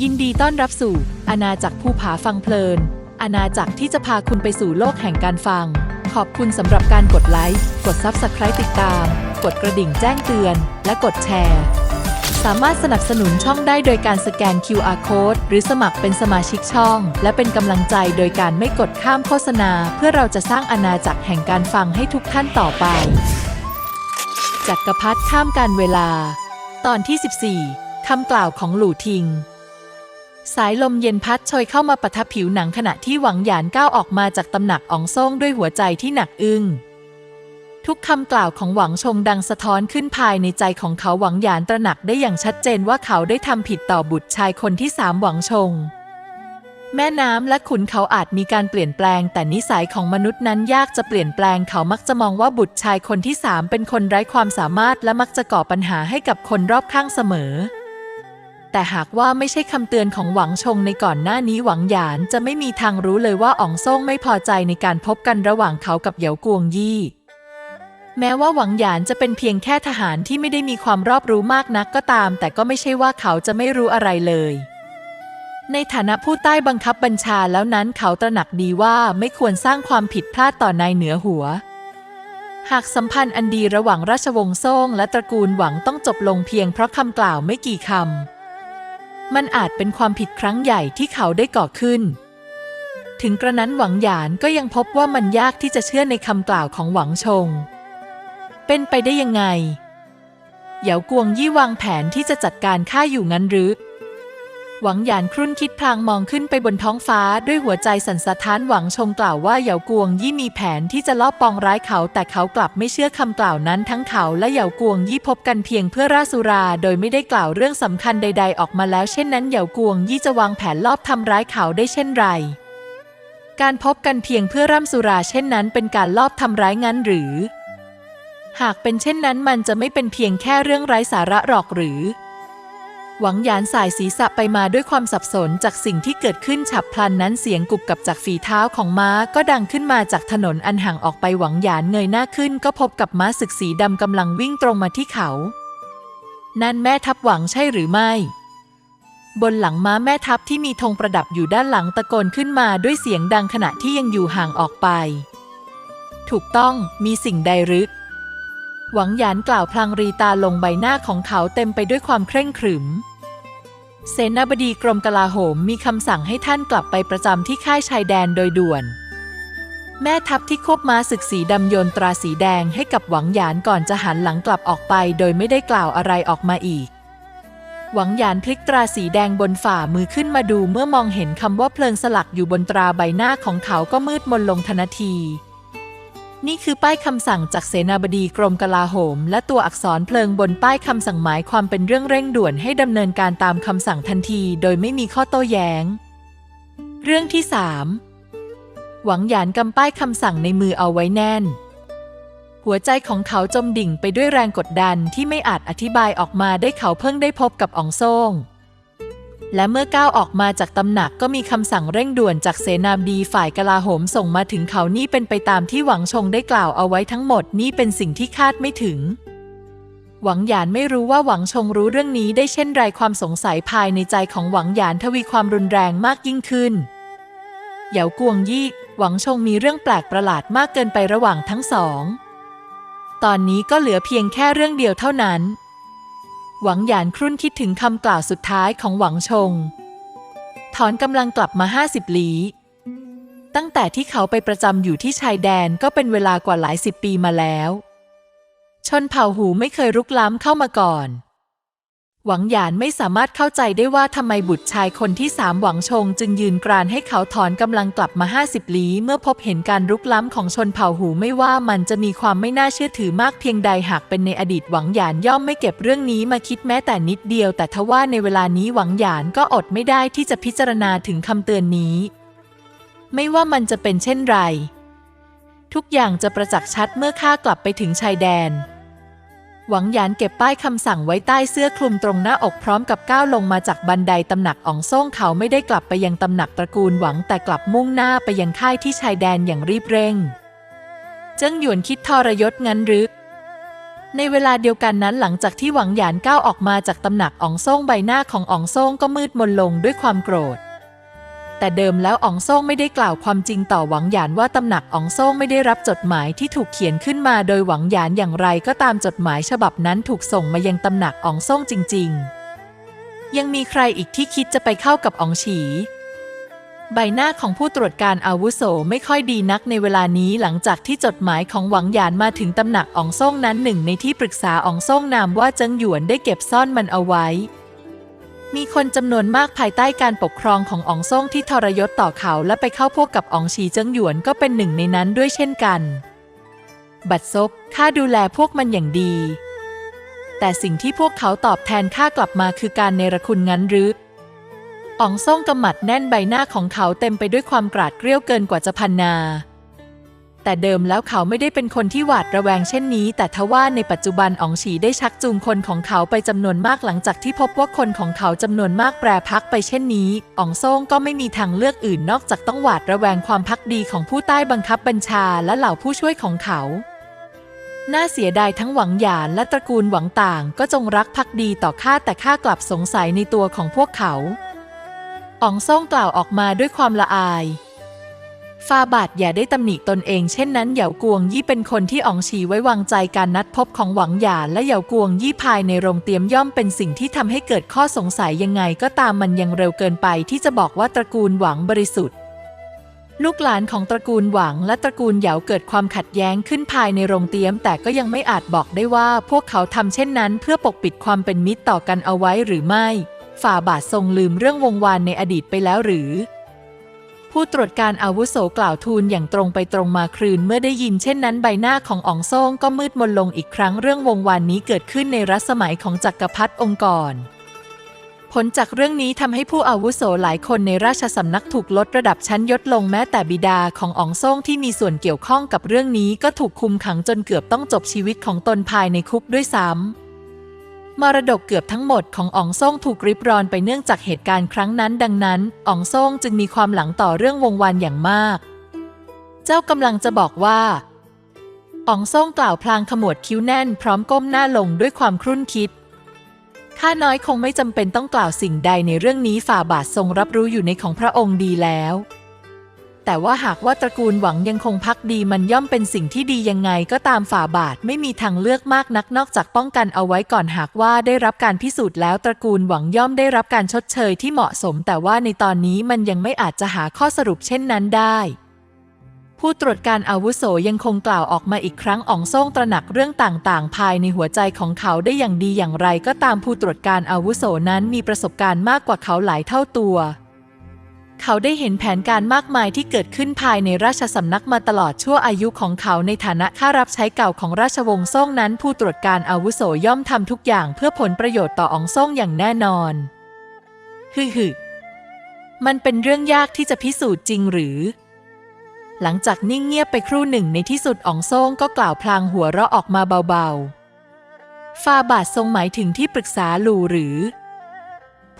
ยินดีต้อนรับสู่อาณาจักรภูผาฟังเพลิน อาณาจักรที่จะพาคุณไปสู่โลกแห่งการฟัง ขอบคุณสำหรับการกดไลค์ กด Subscribe ติดตาม กดกระดิ่งแจ้งเตือน และกดแชร์ สามารถสนับสนุนช่องได้โดยการสแกน QR Code หรือสมัครเป็นสมาชิกช่อง และเป็นกำลังใจโดยการไม่กดข้ามโฆษณา เพื่อเราจะสร้างอาณาจักรแห่งการฟังให้ทุกท่านต่อไป จักรพรรดิข้ามการเวลา ตอนที่ 14คำกล่าวของหลู่ทิง สายลมเย็นพัดโชยเข้ามาปะทับผิวหนังขณะที่หวังหยานก้าวออกมาจากตำหนักอองซ่งด้วยหัวใจที่หนักอึ้งทุกคำกล่าวของหวังชงดังสะท้อนขึ้นภายในใจของเขาหวังหยานตระหนักได้อย่างชัดเจนว่าเขาได้ทำผิดต่อบุตรชายคนที่สามหวังชง แม่น้ำและขุนเขาอาจมีการเปลี่ยนแปลง แต่นิสัยของมนุษย์นั้นยากจะเปลี่ยนแปลงเขามักจะมองว่าบุตรชายคนที่สามเป็นคนไร้ความสามารถและมักจะก่อปัญหาให้กับคนรอบข้างเสมอ แต่หากว่าไม่ใช่คำเตือนของหวังชงในก่อนหน้านี้หวังหยานจะไม่มีทางรู้เลยว่าอ๋องซ่งไม่พอใจในการพบกันระหว่างเขากับเหยากวงยี่ แม้ว่าหวังหยานจะเป็นเพียงแค่ทหารที่ไม่ได้มีความรอบรู้มากนักก็ตาม แต่ก็ไม่ใช่ว่าเขาจะไม่รู้อะไรเลย ในฐานะผู้ใต้บังคับบัญชาแล้วนั้นเขาตระหนักดีว่าไม่ควรสร้างความผิดพลาดต่อนายเหนือหัวหากสัมพันธ์อันดีระหว่างราชวงศ์ซ่งและตระกูลหวังต้องจบลงเพียงเพราะคำกล่าวไม่กี่คำ มันอาจเป็นความผิดครั้งใหญ่ที่เขาได้ก่อขึ้น ถึงกระนั้นหวังหยานก็ยังพบว่ามันยากที่จะเชื่อในคำกล่าวของหวังชง เป็นไปได้ยังไงเหยากวงยี่วางแผนที่จะจัดการฆ่าอยู่งั้นหรือ หวังหยานครุ่นคิดพลางมองขึ้นไปบนท้องฟ้าด้วยหัวใจสั่นสะท้านหวังชงกล่าวว่าเหยากวงยี่มีแผนที่จะลอบปองร้ายเขา แต่เขากลับไม่เชื่อคำกล่าวนั้นทั้งเขาและเหยากวงยี่พบกันเพียงเพื่อราสุรา โดยไม่ได้กล่าวเรื่องสำคัญใด ๆ ออกมาแล้วเช่นนั้นเหยากวงยี่จะวางแผนลอบทำร้ายเขาได้เช่นไร การพบกันเพียงเพื่อร่ำสุราเช่นนั้น เป็นการลอบทำร้ายงั้นหรือ หากเป็นเช่นนั้นมันจะไม่เป็นเพียงแค่เรื่องไร้สาระหรอกหรือ หวังหยานสายศีรษะไปมาด้วยความสับสนจากสิ่งที่เกิดขึ้นฉับพลันนั้นเสียงกุบกับจากฝีเท้าของม้าก็ดังขึ้นมาจากถนนอันห่างออกไปหวังหยานเงยหน้าขึ้น ก็พบกับม้าศึกสีดำกำลังวิ่งตรงมาที่เขา นั่นแม่ทัพหวังใช่หรือไม่บนหลังม้าแม่ทัพที่มีธงประดับอยู่ด้านหลังตะโกนขึ้นมาด้วยเสียงดังขณะที่ยังอยู่ห่างออกไป ถูกต้องมีสิ่งใดหรือหวังหยานกล่าวพลางรีตาลงใบหน้าของเขาเต็มไปด้วยความเคร่งขรึม เสนาบดีกรมกลาโหมมีคำสั่งให้ท่านกลับไปประจำที่ค่ายชายแดนโดยด่วน แม่ทัพที่ควบม้าศึกสีดำโยนตราสีแดงให้กับหวังหยานก่อนจะหันหลังกลับออกไป โดยไม่ได้กล่าวอะไรออกมาอีก หวังหยานพลิกตราสีแดงบนฝ่ามือขึ้นมาดูเมื่อมองเห็นคำว่าเพลิงสลักอยู่บนตราใบหน้าของเขาก็มืดมนลงทันที นี่คือป้ายคำสั่งจากเสนาบดีกรมกลาโหม และตัวอักษรเพลิงบนป้ายคำสั่งหมายความเป็นเรื่องเร่งด่วนให้ดำเนินการตามคำสั่งทันทีโดยไม่มีข้อโต้แย้ง เรื่องที่สามหวังหยานกำป้ายคำสั่งในมือเอาไว้แน่น หัวใจของเขาจมดิ่งไปด้วยแรงกดดันที่ไม่อาจอธิบายออกมาได้เขาเพิ่งได้พบกับอองโซ่ง และเมื่อก้าวออกมาจากตำหนักก็มีคำสั่งเร่งด่วนจากเสนาบดีฝ่ายกลาโหมส่งมาถึงเขานี่เป็นไปตามที่หวังชงได้กล่าวเอาไว้ทั้งหมดนี่เป็นสิ่งที่คาดไม่ถึง หวังหยานไม่รู้ว่าหวังชงรู้เรื่องนี้ได้เช่นไรความสงสัยภายในใจของหวังหยานทวีความรุนแรงมากยิ่งขึ้นเหยากวงยี่หวังชงมีเรื่องแปลกประหลาดมากเกินไประหว่างทั้งสอง ตอนนี้ก็เหลือเพียงแค่เรื่องเดียวเท่านั้น หวังหยานครุ่นคิดถึงคำกล่าวสุดท้ายของหวังชง ถอนกำลังกลับมาห้าสิบหลี ตั้งแต่ที่เขาไปประจำอยู่ที่ชายแดนก็เป็นเวลากว่าหลายสิบปีมาแล้ว ชนเผ่าหูไม่เคยรุกล้ำเข้ามาก่อน หวังหยานไม่สามารถเข้าใจได้ว่าทำไมบุตรชายคนที่สามหวังชงจึงยืนกรานให้เขาถอนกำลังกลับมา 50 ลี้ เมื่อพบเห็นการรุกล้ำของชนเผ่าหูไม่ว่ามันจะมีความไม่น่าเชื่อถือมากเพียงใดหากเป็นในอดีตหวังหยานย่อมไม่เก็บเรื่องนี้มาคิดแม้แต่นิดเดียว แต่ทว่าในเวลานี้หวังหยานก็อดไม่ได้ที่จะพิจารณาถึงคำเตือนนี้ ไม่ว่ามันจะเป็นเช่นไร ทุกอย่างจะประจักษ์ชัดเมื่อข้ากลับไปถึงชายแดน หวังหยานเก็บป้ายคำสั่งไว้ใต้เสื้อคลุมตรงหน้าอกพร้อมกับก้าวลงมาจากบันไดตำหนักอ๋องซ่งเขาไม่ได้กลับไปยังตำหนักตระกูลหวังแต่กลับมุ่งหน้าไปยังค่ายที่ชายแดนอย่างรีบเร่ง เจิ้งหยวนคิดทรยศงั้นหรือในเวลาเดียวกันนั้นหลังจากที่หวังหยานก้าวออกมาจากตำหนักอ๋องซ่งใบหน้าของอ๋องซ่งก็มืดมนลงด้วยความโกรธ แต่เดิมแล้วอ๋องซ่งไม่ได้กล่าวความจริงต่อหวังหยานว่าตำหนักอ๋องซ่งไม่ได้รับจดหมายที่ถูกเขียนขึ้นมาโดยหวังหยานอย่างไรก็ตามจดหมายฉบับนั้นถูกส่งมายังตำหนักอ๋องซ่งจริง ๆ ยังมีใครอีกที่คิดจะไปเข้ากับอ๋องฉีใบหน้าของผู้ตรวจการอาวุโสไม่ค่อยดีนักในเวลานี้หลังจากที่จดหมายของหวังหยานมาถึงตำหนักอองซ่งนั้นหนึ่งในที่ปรึกษาอองซ่งนามว่าเจิงหยวนได้เก็บซ่อนมันเอาไว้ มีคนจำนวนมากภายใต้การปกครองของอองซ่งที่ทรยศต่อเขาและไปเข้าพวกกับอองฉีเจิงหยวนก็เป็นหนึ่งในนั้นด้วยเช่นกัน บัดซบข้าดูแลพวกมันอย่างดี แต่สิ่งที่พวกเขาตอบแทนข้ากลับมาคือการเนรคุณงั้นหรืออองซ่งกำหมัดแน่นใบหน้าของเขาเต็มไปด้วยความกราดเกรี้ยวเกินกว่าจะพันนา แต่เดิมแล้วเขาไม่ได้เป็นคนที่หวาดระแวงเช่นนี้ แต่ทว่าในปัจจุบันอ๋องฉีได้ชักจูงคนของเขาไปจำนวนมากหลังจากที่พบว่าคนของเขาจำนวนมากแปรพักไปเช่นนี้อ๋องซ่งก็ไม่มีทางเลือกอื่นนอกจากต้องหวาดระแวงความพักดีของผู้ใต้บังคับบัญชาและเหล่าผู้ช่วยของเขาน่าเสียดายทั้งหวังหยานและตระกูลหวังต่างก็จงรักภักดีต่อข้าแต่ข้ากลับสงสัยในตัวของพวกเขาอ๋องซ่งกล่าวออกมาด้วยความละอาย ฟาบาทอย่าได้ตำหนิตนเองเช่นนั้นเหยากวงยี่เป็นคนที่อองฉีไว้วางใจการนัดพบของหวังหยาและเหยากวงยี่ภายในโรงเตรียมย่อมเป็นสิ่งที่ทำให้เกิดข้อสงสัยยังไงก็ตามมันยังเร็วเกินไปที่จะบอกว่าตระกูลหวังบริสุทธิ์ลูกหลานของตระกูลหวังและตระกูลเหยาเกิดความขัดแย้งขึ้นภายในโรงเตรียม แต่ก็ยังไม่อาจบอกได้ว่าพวกเขาทำเช่นนั้น เพื่อปกปิดความเป็นมิตรต่อกันเอาไว้หรือไม่ ฝ่าบาททรงลืมเรื่องวงวานในอดีตไปแล้วหรือ ผู้ตรวจการอาวุโสกล่าวทูลอย่างตรงไปตรงมาครืนเมื่อได้ยินเช่นนั้นใบหน้าของอ๋องซ่งก็มืดมนลงอีกครั้งเรื่องวงวานนี้เกิดขึ้นในรัชสมัยของจักรพรรดิองค์กร ผลจากเรื่องนี้ทำให้ผู้อาวุโสหลายคนในราชสำนักถูกลดระดับชั้นยศลงแม้แต่บิดาของอ๋องซ่งที่มีส่วนเกี่ยวข้องกับเรื่องนี้ก็ถูกคุมขังจนเกือบต้องจบชีวิตของตนภายในคุกด้วยซ้ำ มรดกเกือบทั้งหมดของอองซ่งถูกริบรอนไปเนื่องจากเหตุการณ์ครั้งนั้นดังนั้นอองซ่งจึงมีความหลังต่อเรื่องวงวานอย่างมาก เจ้ากำลังจะบอกว่าอองซ่งกล่าวพลางขมวดคิ้วแน่นพร้อมก้มหน้าลงด้วยความครุ่นคิดข้าน้อยคงไม่จำเป็นต้องกล่าวสิ่งใดในเรื่องนี้ฝ่าบาททรงรับรู้อยู่ในของพระองค์ดีแล้ว แต่ว่าหากว่าตระกูลหวังยังคงพักดีมันย่อมเป็นสิ่งที่ดียังไงก็ตามฝ่าบาทไม่มีทางเลือกมากนักนอกจากป้องกันเอาไว้ก่อนหากว่าได้รับการพิสูจน์แล้วตระกูลหวังย่อมได้รับการชดเชยที่เหมาะสม แต่ว่าในตอนนี้มันยังไม่อาจจะหาข้อสรุปเช่นนั้นได้ผู้ตรวจการอาวุโสยังคงกล่าวออกมาอีกครั้งอ่องโซ่งตระหนักเรื่องต่างๆ ภายในหัวใจของเขาได้อย่างดีอย่างไรก็ตามผู้ตรวจการอาวุโสนั้นมีประสบการณ์มากกว่าเขาหลายเท่าตัว เขาได้เห็นแผนการมากมายที่เกิดขึ้นภายในราชสำนักมาตลอดชั่วอายุของเขาในฐานะข้ารับใช้เก่าของราชวงศ์ซ่งนั้น ผู้ตรวจการอาวุโสย่อมทำทุกอย่างเพื่อผลประโยชน์ต่ออองซ่งอย่างแน่นอนฮึฮึมันเป็นเรื่องยากที่จะพิสูจน์จริงหรือ หลังจากนิ่งเงียบไปครู่หนึ่งในที่สุดอ๋องซ่งก็กล่าวพลางหัวเราะออกมาเบาๆฟาบาททรงหมายถึงที่ปรึกษาหลูหรือ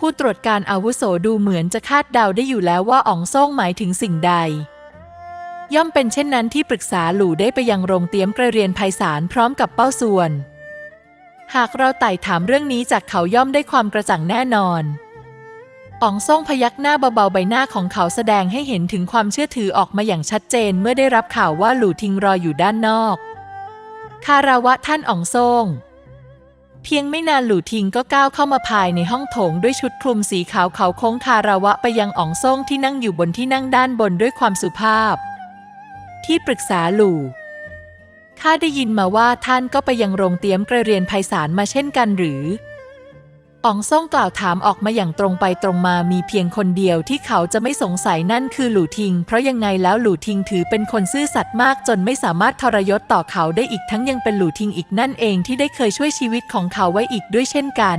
ผู้ตรวจการอาวุโสดูเหมือนจะคาดเดาได้อยู่แล้วว่าอ๋องซ่งหมายถึงสิ่งใด ย่อมเป็นเช่นนั้นที่ปรึกษาหลู่ได้ไปยังโรงเตรียมกระเรียนไพศาลพร้อมกับเป้าส่วน หากเราไต่ถามเรื่องนี้จากเขาย่อมได้ความกระจ่างแน่นอนอ๋องซ่งพยักหน้าเบาๆใบหน้าของเขาแสดงให้เห็นถึงความเชื่อถือออกมาอย่างชัดเจนเมื่อได้รับข่าวว่าหลู่ทิงรออยู่ด้านนอก คาราวะท่านอ๋องซ่ง เพียงไม่นานหลู่ทิงก็ก้าวเข้ามาภายในห้องโถงด้วยชุดคลุมสีขาวเขาโค้งคาราวะไปยังอ๋องซ่งที่นั่งอยู่บนที่นั่งด้านบนด้วยความสุภาพ ที่ปรึกษาหลู่ข้าได้ยินมาว่าท่านก็ไปยังโรงเตี๊ยมกระเรียนไพศาลมาเช่นกันหรือ อ๋องซ่งกล่าวถามออกมาอย่างตรงไปตรงมามีเพียงคนเดียวที่เขาจะไม่สงสัยนั่นคือหลู่ทิง เพราะยังไงแล้วหลู่ทิงถือเป็นคนซื่อสัตย์มากจนไม่สามารถทรยศต่อเขาได้อีกทั้งยังเป็นหลู่ทิงอีกนั่นเองที่ได้เคยช่วยชีวิตของเขาไว้อีกด้วยเช่นกัน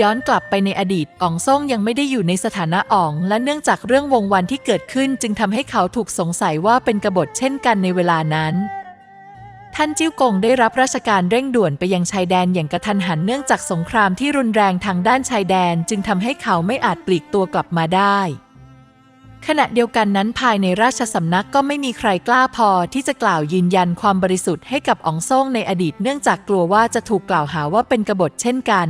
ย้อนกลับไปในอดีตอ๋องซ่งยังไม่ได้อยู่ในสถานะอ๋อง และเนื่องจากเรื่องวงวันที่เกิดขึ้น จึงทำให้เขาถูกสงสัยว่าเป็นกบฏเช่นกันในเวลานั้น ท่านจิ้วกงได้รับราชการเร่งด่วนไปยังชายแดนอย่างกระทันหันเนื่องจากสงครามที่รุนแรงทางด้านชายแดนจึงทำให้เขาไม่อาจปลีกตัวกลับมาได้ ขณะเดียวกันนั้นภายในราชสำนักก็ไม่มีใครกล้าพอที่จะกล่าวยืนยันความบริสุทธิ์ให้กับอองซ่งในอดีตเนื่องจากกลัวว่าจะถูกกล่าวหาว่าเป็นกบฏเช่นกัน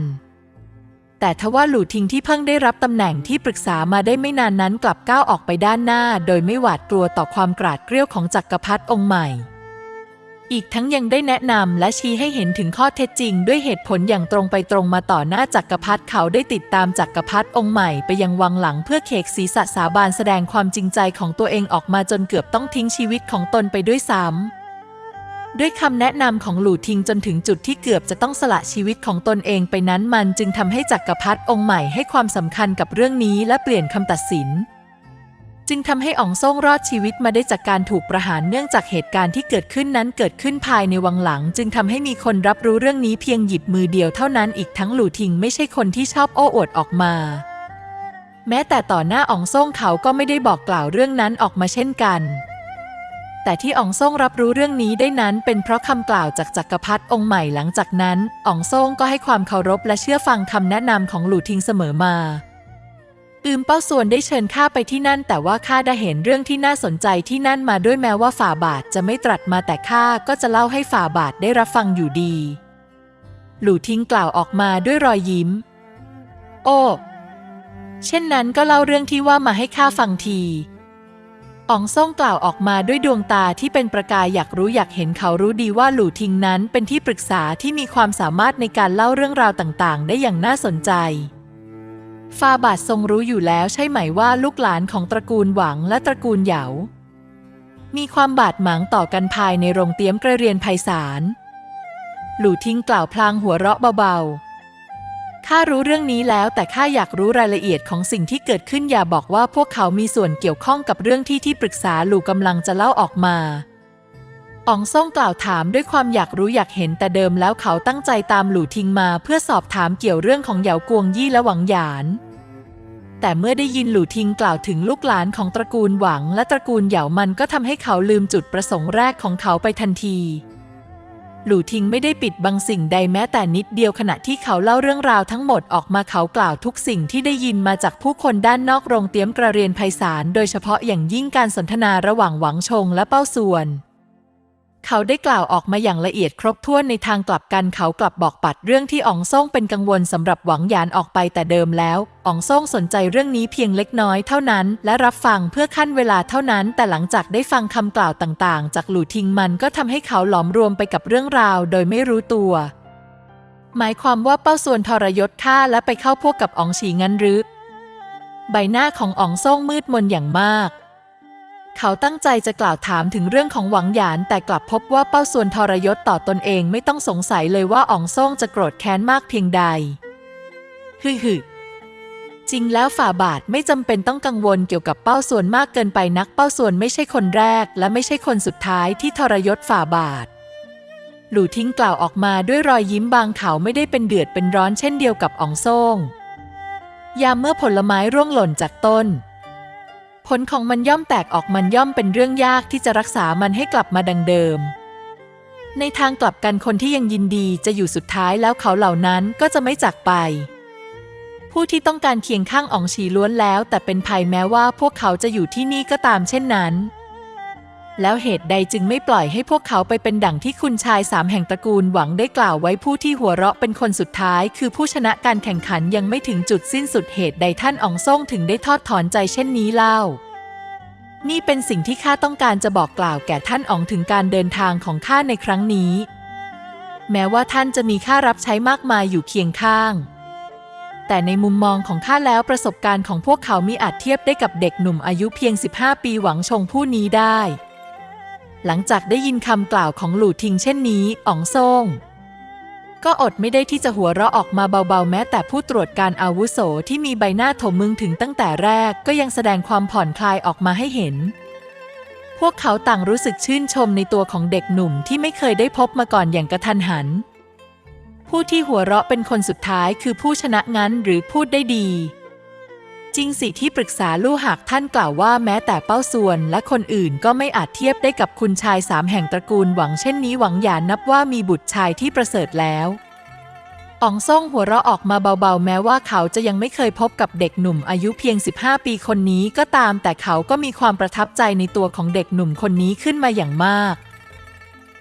แต่ทว่าหลู่ทิงที่เพิ่งได้รับตำแหน่งที่ปรึกษามาได้ไม่นานนั้นกลับก้าวออกไปด้านหน้า โดยไม่หวาดกลัวต่อความกราดเกรี้ยวของจักรพรรดิองค์ใหม่ อีกทั้งยังได้แนะนำและชี้ให้เห็นถึงข้อเท็จจริง ด้วยเหตุผลอย่างตรงไปตรงมาต่อหน้าจักรพรรดิเขาได้ติดตามจักรพรรดิองค์ใหม่ไปยังวังหลังเพื่อเขกศีรษะสาบานแสดงความจริงใจของตัวเองออกมาจนเกือบต้องทิ้งชีวิตของตนไปด้วยซ้ำด้วยคำแนะนำของหลู่ทิงจนถึงจุดที่เกือบจะต้องสละชีวิตของตนเองไปนั้นมันจึงทำให้จักรพรรดิองค์ใหม่ให้ความสำคัญกับเรื่องนี้และเปลี่ยนคำตัดสิน จึงทำให้อ๋องซ่งรอดชีวิตมาได้จากการถูกประหารเนื่องจากเหตุการณ์ที่เกิดขึ้นนั้นเกิดขึ้นภายในวังหลัง จึงทำให้มีคนรับรู้เรื่องนี้เพียงหยิบมือเดียวเท่านั้นอีกทั้งหลู่ทิงไม่ใช่คนที่ชอบโอ้อวดออกมา แม้แต่ต่อหน้าอ๋องซ่งเขาก็ไม่ได้บอกกล่าวเรื่องนั้นออกมาเช่นกันแต่ที่อ๋องซ่งรับรู้เรื่องนี้ได้นั้นเป็นเพราะคำกล่าวจากจักรพรรดิองค์ใหม่หลังจากนั้นอ๋องซ่งก็ให้ความเคารพและเชื่อฟังคำแนะนำของหลู่ทิงเสมอมา อืมเป้าส่วนได้เชิญข้าไปที่นั่น แต่ว่าข้าได้เห็นเรื่องที่น่าสนใจที่นั่นมาด้วยแม้ว่าฝ่าบาทจะไม่ตรัสมาแต่ข้าก็จะเล่าให้ฝ่าบาทได้รับฟังอยู่ดี หลู่ทิ้งกล่าวออกมาด้วยรอยยิ้ม โอ้ เช่นนั้นก็เล่าเรื่องที่ว่ามาให้ข้าฟังทีอ๋องซ่งกล่าวออกมาด้วยดวงตาที่เป็นประกายอยากรู้อยากเห็นเขารู้ดีว่าหลู่ทิงนั้นเป็นที่ปรึกษาที่มีความสามารถในการเล่าเรื่องราวต่างๆ ได้อย่างน่าสนใจ ฟาบาททรงรู้อยู่แล้วใช่ไหมว่าลูกหลานของตระกูลหวังและตระกูลเหยา มีความบาดหมางต่อกันภายในโรงเตี้ยมกระเรียนไพศาล หลู่ทิ้งกล่าวพลางหัวเราะเบาๆ ข้ารู้เรื่องนี้แล้วแต่ข้าอยากรู้รายละเอียดของสิ่งที่เกิดขึ้นอย่าบอกว่าพวกเขามีส่วนเกี่ยวข้องกับเรื่องที่ที่ปรึกษาหลู่กำลังจะเล่าออกมา อ๋องซ่งกล่าวถามด้วยความอยากรู้อยากเห็นแต่เดิมแล้วเขาตั้งใจตามหลู่ทิงมาเพื่อสอบถามเกี่ยวเรื่องของเหยากวงยี่และหวังหยาน แต่เมื่อได้ยินหลู่ทิงกล่าวถึงลูกหลานของตระกูลหวังและตระกูลเหยามันก็ทำให้เขาลืมจุดประสงค์แรกของเขาไปทันทีหลู่ทิงไม่ได้ปิดบังสิ่งใดแม้แต่นิดเดียวขณะที่เขาเล่าเรื่องราวทั้งหมดออกมาเขากล่าวทุกสิ่งที่ได้ยินมาจากผู้คนด้านนอกโรงเตี้ยมกระเรียนไพศาลโดยเฉพาะอย่างยิ่งการสนทนาระหว่างหวังชงและเป้าส่วน เขาได้กล่าวออกมาอย่างละเอียดครบถ้วนในทางกลับกันเขากลับบอกปัดเรื่องที่อองซ่งเป็นกังวลสำหรับหวังหยานออกไปแต่เดิมแล้วอองซ่งสนใจเรื่องนี้เพียงเล็กน้อยเท่านั้น และรับฟังเพื่อขั้นเวลาเท่านั้น แต่หลังจากได้ฟังคำกล่าวต่างๆ จากหลู่ทิงมันก็ทำให้เขาหลอมรวมไปกับเรื่องราวโดยไม่รู้ตัว หมายความว่าเป้าส่วนทรยศฆ่าและไปเข้าพวกกับอองฉีงั้นหรือใบหน้าของอองซ่งมืดมนอย่างมาก เขาตั้งใจจะกล่าวถามถึงเรื่องของหวังหยาน แต่กลับพบว่าเป้าส่วนทรยศต่อตนเองไม่ต้องสงสัยเลยว่าอ๋องซ่งจะโกรธแค้นมากเพียงใดฮึฮึจริงแล้วฝ่าบาทไม่จำเป็นต้องกังวลเกี่ยวกับเป้าส่วนมากเกินไปนัก เป้าส่วนไม่ใช่คนแรก และไม่ใช่คนสุดท้ายที่ทรยศฝ่าบาท หลู่ทิ้งกล่าวออกมาด้วยรอยยิ้มบางเขาไม่ได้เป็นเดือดเป็นร้อนเช่นเดียวกับอ๋องซ่งยามเมื่อผลไม้ร่วงหล่นจากต้น ผลของมันย่อมแตกออกมันย่อมเป็นเรื่องยากที่จะรักษามันให้กลับมาดังเดิม ในทางกลับกันคนที่ยังยินดีจะอยู่สุดท้ายแล้วเขาเหล่านั้นก็จะไม่จากไปผู้ที่ต้องการเคียงข้างอองชีล้วนแล้ว แต่เป็นภัยแม้ว่าพวกเขาจะอยู่ที่นี่ก็ตามเช่นนั้น แล้วเหตุใดจึงไม่ปล่อยให้พวกเขาไปเป็นดั่งที่คุณชายสามแห่งตระกูลหวังได้กล่าวไว้ผู้ที่หัวเราะเป็นคนสุดท้าย คือผู้ชนะการแข่งขันยังไม่ถึงจุดสิ้นสุดเหตุใดท่านอองซ่งถึงได้ทอดถอนใจเช่นนี้เล่า นี่เป็นสิ่งที่ข้าต้องการจะบอกกล่าวแก่ท่านอองถึงการเดินทางของข้าในครั้งนี้ แม้ว่าท่านจะมีข้ารับใช้มากมายอยู่เคียงข้าง แต่ในมุมมองของข้าแล้วประสบการณ์ของพวกเขามิอาจเทียบได้กับเด็กหนุ่มอายุเพียง 15 ปีหวังชงผู้นี้ได้ หลังจากได้ยินคำกล่าวของหลู่ทิงเช่นนี้อ๋องซ่ง ก็อดไม่ได้ที่จะหัวเราะออกมาเบาๆ แม้แต่ผู้ตรวจการอาวุโสที่มีใบหน้าถมมึงถึงตั้งแต่แรกก็ยังแสดงความผ่อนคลายออกมาให้เห็น พวกเขาต่างรู้สึกชื่นชมในตัวของเด็กหนุ่มที่ไม่เคยได้พบมาก่อนอย่างกระทันหัน ผู้ที่หัวเราะเป็นคนสุดท้ายคือผู้ชนะงั้นหรือพูดได้ดี จริงสิที่ปรึกษาลู่หากท่านกล่าวว่าแม้แต่เป้าส่วนและคนอื่นก็ไม่อาจเทียบได้กับคุณชายสามแห่งตระกูลหวังเช่นนี้หวังหยานนับว่ามีบุตรชายที่ประเสริฐแล้วอ๋องซ่งหัวเราะออกมาเบาๆ แม้ว่าเขาจะยังไม่เคยพบกับเด็กหนุ่มอายุเพียง 15 ปีคนนี้ก็ตาม แต่เขาก็มีความประทับใจในตัวของเด็กหนุ่มคนนี้ขึ้นมาอย่างมาก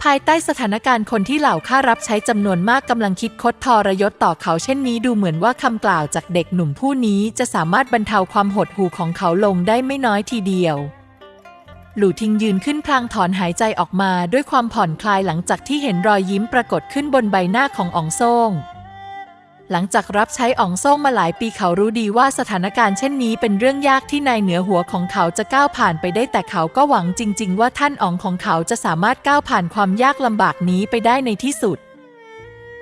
ภายใต้สถานการณ์คนที่เหล่าข้ารับใช้จำนวนมากกำลังคิดคดทรยศต่อเขาเช่นนี้ดูเหมือนว่าคำกล่าวจากเด็กหนุ่มผู้นี้จะสามารถบรรเทาความหดหู่ของเขาลงได้ไม่น้อยทีเดียว หลู่ทิงยืนขึ้นพลางถอนหายใจออกมาด้วยความผ่อนคลายหลังจากที่เห็นรอยยิ้มปรากฏขึ้นบนใบหน้าของอองซ่ง หลังจากรับใช้อ๋องซ่งมาหลายปีเขารู้ดีว่าสถานการณ์เช่นนี้เป็นเรื่องยากที่นายเหนือหัวของเขาจะก้าวผ่านไปได้แต่เขาก็หวังจริง ๆ ว่าท่านอ๋องของเขาจะสามารถก้าวผ่านความยากลำบากนี้ไปได้ในที่สุด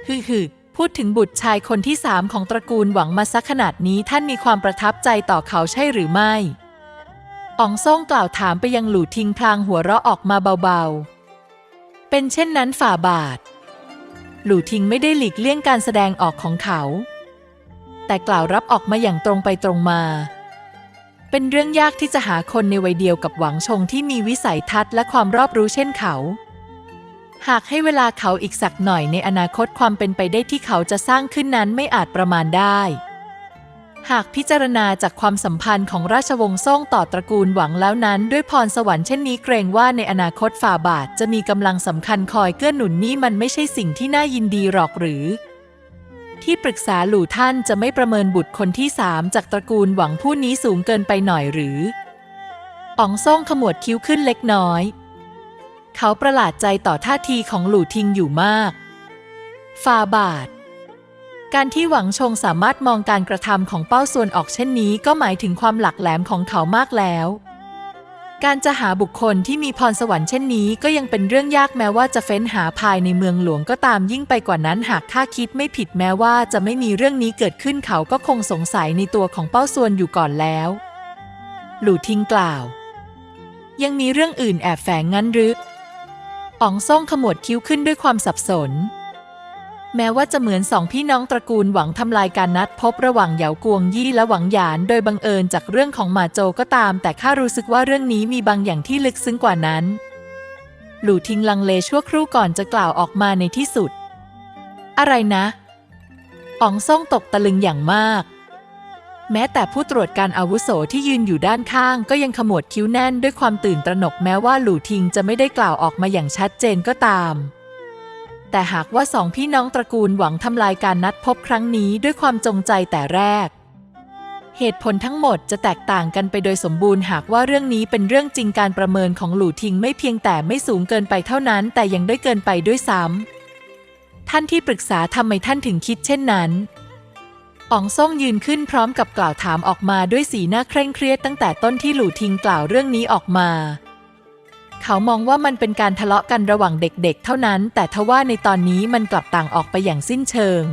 ฮึฮึพูดถึงบุตรชายคนที่สามของตระกูลหวังมาสักขนาดนี้ท่านมีความประทับใจต่อเขาใช่หรือไม่อ๋องซ่งกล่าวถามไปยังหลู่ทิงพลางหัวเราะออกมาเบาๆ เป็นเช่นนั้นฝ่าบาท หลู่ทิงไม่ได้หลีกเลี่ยงการแสดงออกของเขา แต่กล่าวรับออกมาอย่างตรงไปตรงมา เป็นเรื่องยากที่จะหาคนในวัยเดียวกับหวังชงที่มีวิสัยทัศน์และความรอบรู้เช่นเขา หากให้เวลาเขาอีกสักหน่อยในอนาคตความเป็นไปได้ที่เขาจะสร้างขึ้นนั้นไม่อาจประมาณได้ หากพิจารณาจากความสัมพันธ์ของราชวงศ์ซ่งต่อตระกูลหวังแล้วนั้น ด้วยพรสวรรค์เช่นนี้เกรงว่าในอนาคตฝ่าบาทจะมีกำลังสำคัญคอยเกื้อหนุนนี่มันไม่ใช่สิ่งที่น่ายินดีหรอกหรือ ที่ปรึกษาหลู่ท่านจะไม่ประเมินบุตรคนที่สามจากตระกูลหวังผู้นี้สูงเกินไปหน่อยหรืออ๋องซ่งขมวดคิ้วขึ้นเล็กน้อย เขาประหลาดใจต่อท่าทีของหลู่ทิงอยู่มากฟาบาท การที่หวังชงสามารถมองการกระทำของเป้าส่วนออกเช่นนี้ ก็หมายถึงความหลักแหลมของเขามากแล้ว การจะหาบุคคลที่มีพรสวรรค์เช่นนี้ก็ยังเป็นเรื่องยากแม้ว่าจะเฟ้นหาภายในเมืองหลวงก็ตามยิ่งไปกว่านั้นหากข้าคิดไม่ผิดแม้ว่าจะไม่มีเรื่องนี้เกิดขึ้นเขาก็คงสงสัยในตัวของเป้าส่วนอยู่ก่อนแล้ว หลู่ทิงกล่าว ยังมีเรื่องอื่นแอบแฝงงั้นหรืออ๋องซ่งขมวดคิ้วขึ้นด้วยความสับสน แม้ว่าจะเหมือนสองพี่น้องตระกูลหวังทำลายการนัดพบระหว่างเหยากวงยี่และหวังหยานโดยบังเอิญจากเรื่องของหมาโจก็ตาม แต่ข้ารู้สึกว่าเรื่องนี้มีบางอย่างที่ลึกซึ้งกว่านั้น หลู่ทิงลังเลชั่วครู่ก่อนจะกล่าวออกมาในที่สุด อะไรนะอ๋องซ่งตกตะลึงอย่างมาก แม้แต่ผู้ตรวจการอาวุโสที่ยืนอยู่ด้านข้าง ก็ยังขมวดคิ้วแน่นด้วยความตื่นตระหนกแม้ว่าหลู่ทิงจะไม่ได้กล่าวออกมาอย่างชัดเจนก็ตาม แต่หากว่าสองพี่น้องตระกูลหวังทำลายการนัดพบครั้งนี้ด้วยความจงใจแต่แรก เหตุผลทั้งหมดจะแตกต่างกันไปโดยสมบูรณ์หากว่าเรื่องนี้เป็นเรื่องจริงการประเมินของหลู่ทิงไม่เพียงแต่ไม่สูงเกินไปเท่านั้น แต่ยังได้เกินไปด้วยซ้ำท่านที่ปรึกษาทำไมท่านถึงคิดเช่นนั้นอ๋องซ่งยืนขึ้นพร้อมกับกล่าวถามออกมาด้วยสีหน้าเคร่งเครียดตั้งแต่ต้นที่หลู่ทิงกล่าวเรื่องนี้ออกมา เขามองว่ามันเป็นการทะเลาะกันระหว่างเด็กๆ เท่านั้น แต่ทว่าในตอนนี้มันกลับต่างออกไปอย่างสิ้นเชิง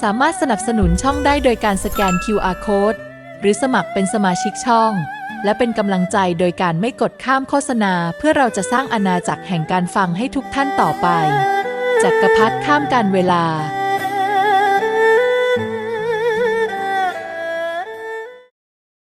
สามารถสนับสนุนช่องได้โดยการสแกน QR Code หรือสมัครเป็นสมาชิกช่อง และเป็นกำลังใจโดยการไม่กดข้ามโฆษณา เพื่อเราจะสร้างอาณาจักรแห่งการฟังให้ทุกท่านต่อไป จักรพรรดิข้ามการเวลา